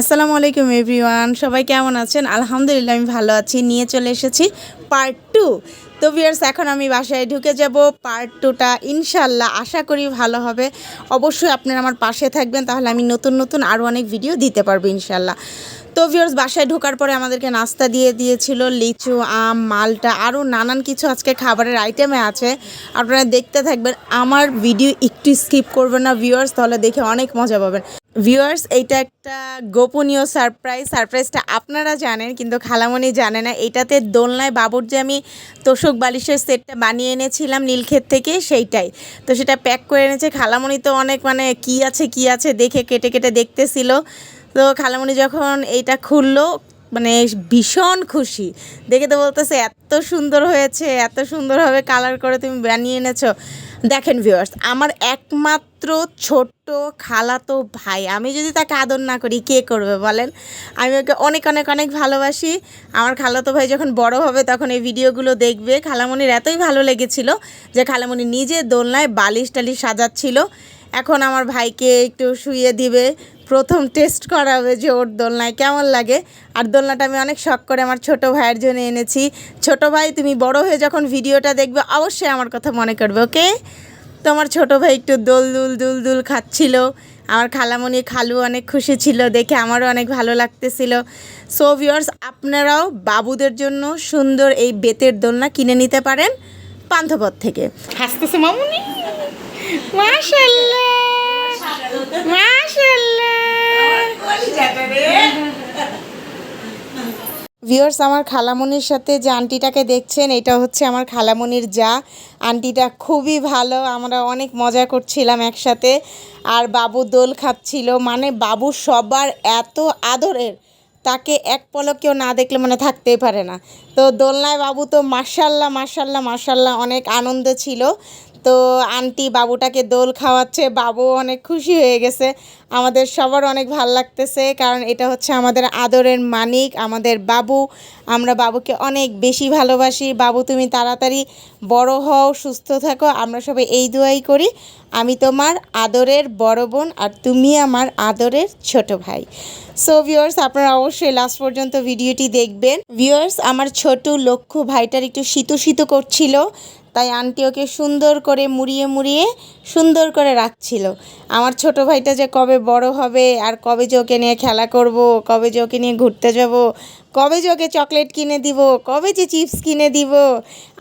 আসসালামু আলাইকুম, এভরিওয়ান। সবাই কেমন আছেন? আলহামদুলিল্লাহ, আমি ভালো আছি। নিয়ে চলে এসেছি পার্ট টু তো ভিয়ার্স এখন আমি বাসায় ঢুকে যাব। পার্ট টুটা ইনশাল্লাহ আশা করি ভালো হবে। অবশ্যই আপনারা আমার পাশে থাকবেন, তাহলে আমি নতুন নতুন আরও অনেক ভিডিও দিতে পারব ইনশাল্লাহ তো ভিউয়ার্স বাসায় ঢোকার পরে আমাদেরকে নাস্তা দিয়ে দিয়েছিল, লিচু, আম, মালটা, আরও নানান কিছু আজকে খাবারের আইটেমে আছে। আপনারা দেখতে থাকবেন, আমার ভিডিও একটু স্কিপ করবেন না ভিউয়ার্স তাহলে দেখে অনেক মজা পাবেন। ভিউয়ার্স এইটা একটা গোপনীয় সারপ্রাইজ সারপ্রাইজটা আপনারা জানেন, কিন্তু খালামণি জানে না। এটাতে দোলনায় বাবুর যে আমি তোষক বালিশের সেটটা বানিয়ে এনেছিলাম নীলক্ষেত থেকে, সেইটাই। তো সেটা প্যাক করে এনেছে, খালামণি তো অনেক মানে কি আছে কি আছে দেখে কেটে কেটে দেখতেছিল। তো খালামণি যখন এইটা খুললো মানে ভীষণ খুশি। দেখে তো বলতেছে, এত সুন্দর হয়েছে, এত সুন্দরভাবে কালার করে তুমি বানিয়ে এনেছো। দেখেন ভিউয়ার্স আমার একমাত্র ছোট্ট খালাতো ভাই, আমি যদি তাকে আদর না করি, কে করবে বলেন? আমি ওকে অনেক অনেক অনেক ভালোবাসি। আমার খালাতো ভাই যখন বড় হবে, তখন এই ভিডিওগুলো দেখবে। খালামণির এতই ভালো লেগেছিল যে খালামণি নিজে দোলনায় বালিশ টালিশ সাজাচ্ছিল। এখন আমার ভাইকে একটু শুয়ে দিবে। প্রথম টেস্ট করাবে যে ওর দোলনায় কেমন লাগে। আর দোলনাটা আমি অনেক শখ করে আমার ছোট ভাইয়ের জন্য এনেছি। ছোট ভাই, তুমি বড় হয়ে যখন ভিডিওটা দেখবে, অবশ্যই আমার কথা মনে করবে, ওকে? তো আমার ছোট ভাই একটু দোল দুল দুল দুল খাচ্ছিল। আমার খালামণি খালু অনেক খুশি ছিল, দেখে আমারও অনেক ভালো লাগতেছিল। সো ভিউয়ার্স আপনারাও বাবুদের জন্য সুন্দর এই বেতের দোলনা কিনে নিতে পারেন। পান্থপথ থেকে। হাসতেছে মামুনি। মাশাল্লাহ ভিউয়ার্স আমার খালামণির সাথে যে আন্টিটাকে দেখছেন এটা হচ্ছে আমার খালামণির যা। আন্টিটা খুবই ভালো আমরা অনেক মজা করছিলাম একসাথে। আর বাবু দোল খাচ্ছিল মানে বাবু সবার এত আদরের। তাকে এক পলকেও না দেখলে মানে থাকতেই পারে না। তো দোলনায় বাবু তো মার্শাল্লাহ মার্শাল্লাহ মার্শাল্লাহ অনেক আনন্দ ছিল। তো আন্টি বাবুটাকে দোল খাওয়াচ্ছে বাবু অনেক খুশি হয়ে গেছে। আমাদের সবার অনেক ভালো লাগতেছে, কারণ এটা হচ্ছে আমাদের আদরের মানিক, আমাদের বাবু। আমরা বাবুকে অনেক বেশি ভালোবাসি। বাবু, তুমি তাড়াতাড়ি বড় হও, সুস্থ থাকো। আমরা সবাই এই দোয়াই করি। আমি তোমার আদরের বড় বোন আর তুমি আমার আদরের ছোট ভাই। সো ভিউয়ার্স আপনারা অবশ্যই লাস্ট পর্যন্ত ভিডিওটি দেখবেন। ভিউয়ার্স আমার ছোট লক্ষ্য ভাইটার একটু শীত শীত করছিল, তাই আন্টি ওকে সুন্দর করে মুড়িয়ে মুড়িয়ে সুন্দর করে রাখছিল। আমার ছোট ভাইটা যে কবে বড় হবে, আর কবে যে ওকে নিয়ে খেলা করব, কবে যে ওকে নিয়ে ঘুরতে যাব, কবে যে ওকে চকলেট কিনে দিব, কবে যে চিপস কিনে দিব।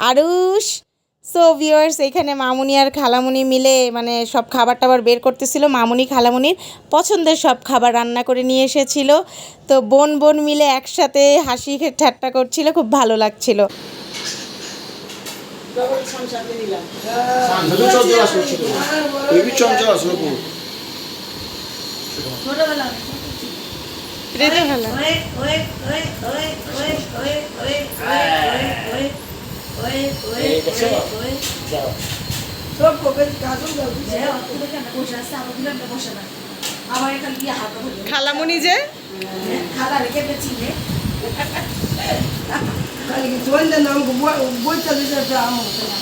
আরুষ সো ভিওয়ার্স এখানে মামুনি আর খালামুনি মিলে মানে সব খাবার টাবার বের করতেছিল। মামুনি খালামুনির পছন্দের সব খাবার রান্না করে নিয়ে এসেছিল। তো বোন বোন মিলে একসাথে হাসি ঠাট্টা করছিল, খুব ভালো লাগছিল। খালামুনি যে? খালা রেখে চিনে খালি নাম বইটা দিতে আম হতো না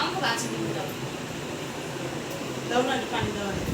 আরস নাম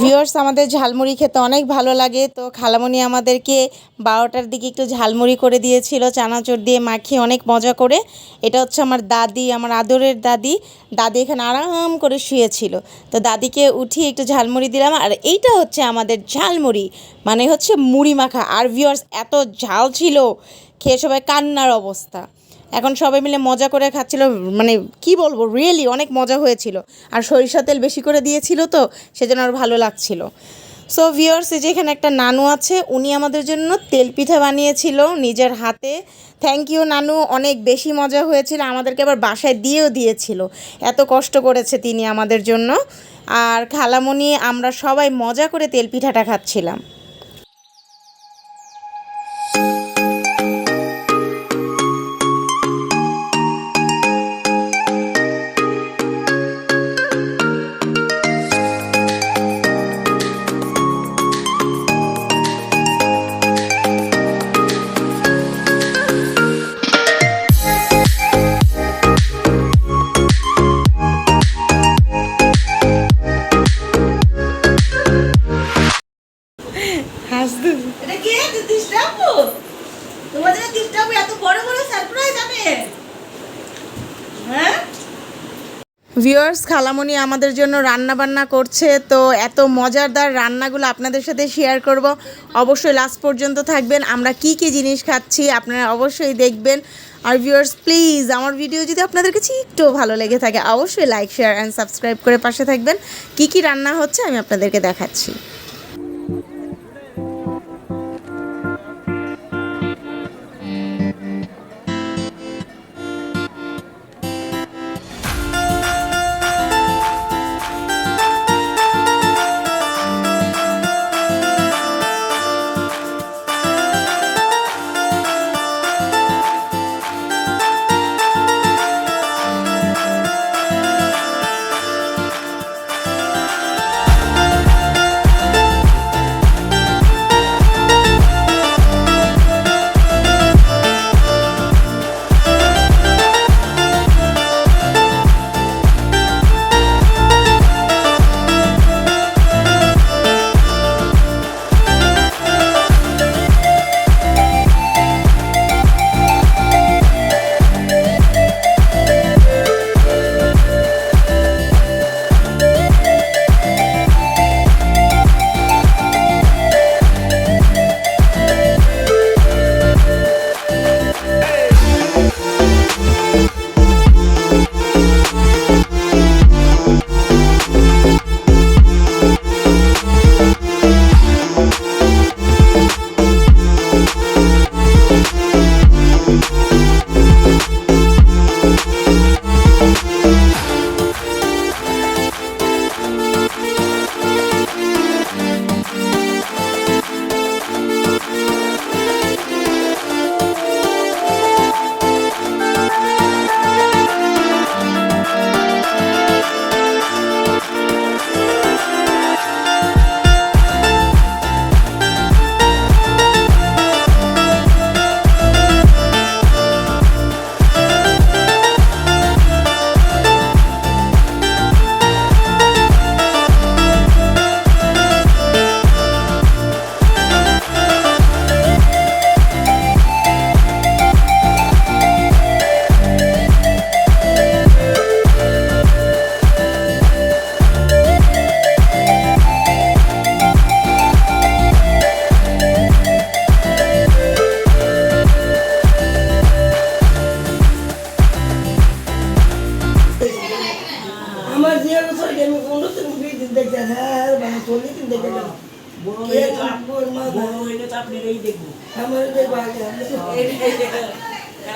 ভিউয়ার্স আমাদের ঝালমুড়ি খেতে অনেক ভালো লাগে। তো খালামণি আমাদেরকে বারোটার দিকে একটু ঝালমুড়ি করে দিয়েছিল, চানাচুর দিয়ে মাখিয়ে অনেক মজা করে। এটা হচ্ছে আমার দাদি, আমার আদরের দাদি। দাদি এখানে আরাম করে শুয়েছিল। তো দাদিকে উঠিয়ে একটু ঝালমুড়ি দিলাম। আর এইটা হচ্ছে আমাদের ঝালমুড়ি মানে হচ্ছে মুড়ি মাখা। আর ভিউয়ার্স এত ঝাল ছিল, খেয়ে সবাই কান্নার অবস্থা। এখন সবাই মিলে মজা করে খাচ্ছিল মানে কি বলব রিয়েলি অনেক মজা হয়েছিল। আর সরিষা তেল বেশি করে দিয়েছিল তো, সেজন্য আর ভালো লাগছিল। সো ভিওর্স যেখানে একটা নানু আছে, উনি আমাদের জন্য তেল পিঠা বানিয়েছিল নিজের হাতে। থ্যাংক ইউ নানু, অনেক বেশি মজা হয়েছিল, আমাদেরকে আবার বাসায় দিয়েও দিয়েছিল। এত কষ্ট করেছে তিনি আমাদের জন্য। আর খালামণি আমরা সবাই মজা করে তেল পিঠাটা খাচ্ছিলাম। ভিউয়ার্স খালামণি আমাদের জন্য রান্না বান্না করছে, তো এত মজারদার রান্নাগুলো আপনাদের সাথে শেয়ার করব। অবশ্যই লাস্ট পর্যন্ত থাকবেন, আমরা কি কি জিনিস খাচ্ছি আপনারা অবশ্যই দেখবেন। আর ভিউয়ার্স প্লিজ আমার ভিডিও যদি আপনাদের কাছে একটু ভালো লেগে থাকে, অবশ্যই লাইক শেয়ার অ্যান্ড সাবস্ক্রাইব করে পাশে থাকবেন। কি কি রান্না হচ্ছে আমি আপনাদেরকে দেখাচ্ছি।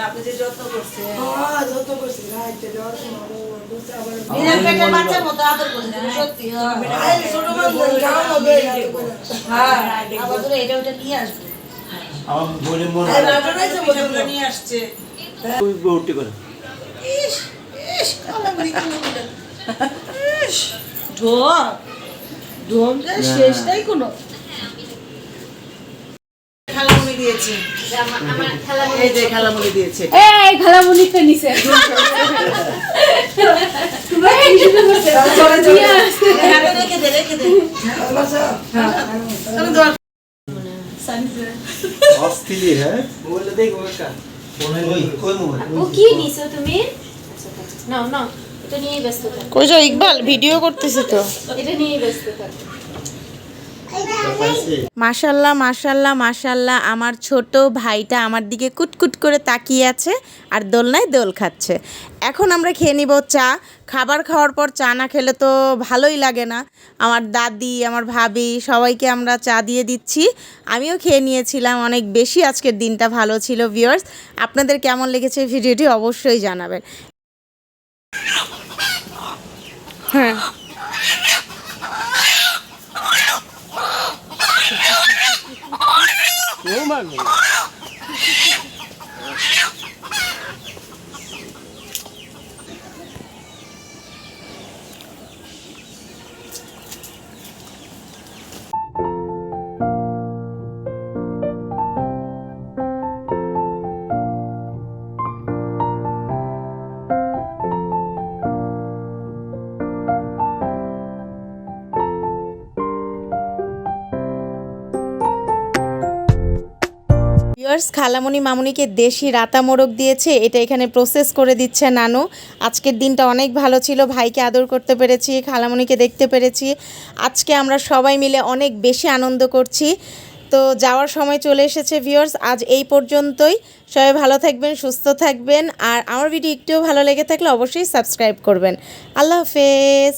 আপনি যে যত্ন করছেন। হ্যাঁ করছি। রাইতে যাওয়ার সময় হ্যাঁ। হ্যাঁ মনে শেষটাই কোনো দিয়েছে। এই যে দিয়েছে। এই নিছে। অস্থির হ্যাঁ? বলে দেখো কই যাও ইকবাল ভিডিও করতেছে তো। এটা নিয়েই ব্যস্ত থাকো। মাশাল্লাহ মাশাল্লাহ মাশাল্লাহ। আমার ছোট ভাইটা আমার দিকে কুটকুট করে তাকিয়ে আছে আর দোলনায় দোল খাচ্ছে। এখন আমরা খেয়ে নিব চা। খাবার খাওয়ার পর চা না খেলে তো ভালোই লাগে না। আমার দাদি, আমার ভাবি, সবাইকে আমরা চা দিয়ে দিচ্ছি। আমিও খেয়ে নিয়েছিলাম, অনেক বেশি আজকের দিনটা ভালো ছিল ভিউয়ার্স আপনাদের কেমন লেগেছে ভিডিওটি অবশ্যই জানাবেন। হ্যাঁ। Нормально. ভিউয়ার্স খালামণি মামুনিকে দেশি রাতা মোরগ দিয়েছে, এটা এখানে প্রসেস করে দিচ্ছে নানু। আজকের দিনটা অনেক ভালো ছিল, ভাইকে আদর করতে পেরেছি খালামণিকে দেখতে পেরেছি। আজকে আমরা সবাই মিলে অনেক বেশি আনন্দ করছি। তো যাওয়ার সময় চলে এসেছে ভিউয়ার্স আজ এই পর্যন্তই। সবাই ভালো থাকবেন, সুস্থ থাকবেন, আর আমার ভিডিও একটুও ভালো লেগে থাকলে অবশ্যই সাবস্ক্রাইব করবেন। আল্লাহ হাফেজ।